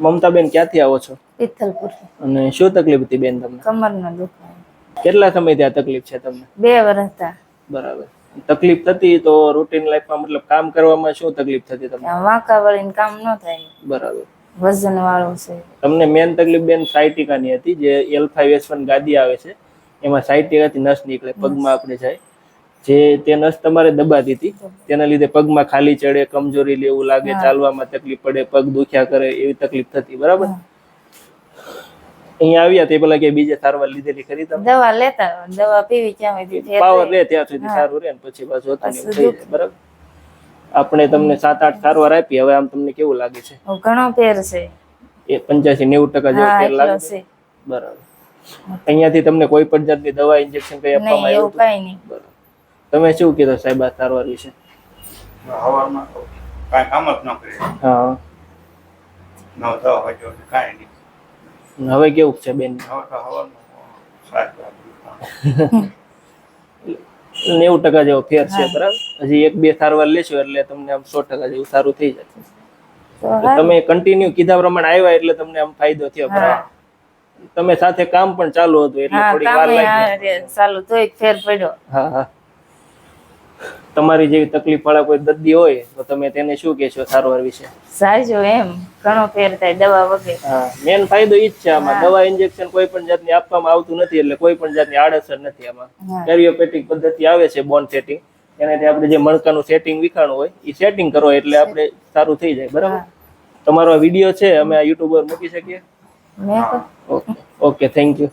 મમતાબેન ક્યાંથી આવો છો? પિત્તલપુર અને શું તકલીફ હતી બેન તમને? કમરનો દુખાવો. કેટલા સમયથી આ તકલીફ છે તમને? બે વર્ષ બરાબર. તકલીફ થતી તો રૂટીન લાઈફમાં મતલબ કામ કરવામાં શું તકલીફ થતી તમને? વાંકા વળીને કામ ન થાય. બરાબર. વજન વાળું છે. તમને મેન તકલીફ બેન સાયટિકાની હતી જે એલ ફાઈવ એસ વન ગાદી આવે છે એમાં સાયટિકાથી નસ નીકળે પગમાં આપણે જાય. જે તે નસ તમારે દબાતી હતી તેના લીધે પગમાં ખાલી ચડે કમજોરી લેવું લાગે ચાલવામાં તકલીફ પડે પગ દુખ્યા કરે એવી તકલીફ થતી બરાબર? અહીંયા આવ્યા તે પેલા કે બીજે સારવાર લીધેલી ખરી તમે? દવા લેતા દવા પીવી ક્યાં પાવર લે ત્યાં સુધી સારું રહે ને પછી પાછું હતું બરાબર? આપણે તમને સાત આઠ સારવાર આપી હવે આમ તમને કેવું લાગે છે? ઘણો ફેર છે. એ પંચ્યાસી નેવું ટકા જેવો ફેર લાગે છે? બરાબર. અહીંયાથી તમને કોઈ પણ જાતની દવા ઇન્જેક્શન કઈ આપવામાં આવ્યું કઈ નહીં. તમે શું કીધું સાહેબ આ સારવાર વિશે? હવામાં કાંઈ કામ જ ન કરે હા. ન દવા હોય કાંઈ નહીં. હવે કેવું છે બેન? હવે તો હવાનું નેવું ટકા જેવો ફેર છે બરાબર? હજી એક બે સારવાર લેશો એટલે તમને આમ સો ટકા જેવું સારું થઈ જશે. તમે કન્ટિન્યુ કીધા પ્રમાણે આવ્યા એટલે તમને આમ ફાયદો થયો બરાબર? તમે સાથે કામ પણ ચાલુ હતું એટલે થોડી વાર લાગી. ચાલુ તો એક ફેર પડ્યો. હા હા. તમારી જેવી તકલીફ વાળા કોઈ દર્દી હોય તો તમે તેને શું કહેશો સારવાર વિશે? સાજો એમ. ઘણો ફેર થાય દવા વગેરે. હા મેન ફાયદો ઈ જ છે આમાં. દવા ઇન્જેક્શન કોઈ પણ જાતની આપવામાં આવતું નથી એટલે કોઈ પણ જાતની આડઅસર નથી આમાં. કેરિયોપેટિક પદ્ધતિ આવે છે બોન સેટિંગ એનાથી આપણે જે મણકાનું સેટિંગ વિખાણું હોય એ સેટિંગ કરો એટલે આપણે સારું થઈ જાય. બરાબર? તમારો વીડિયો છે અમે આ યુટ્યુબર મૂકી શકીએ? Okay thank you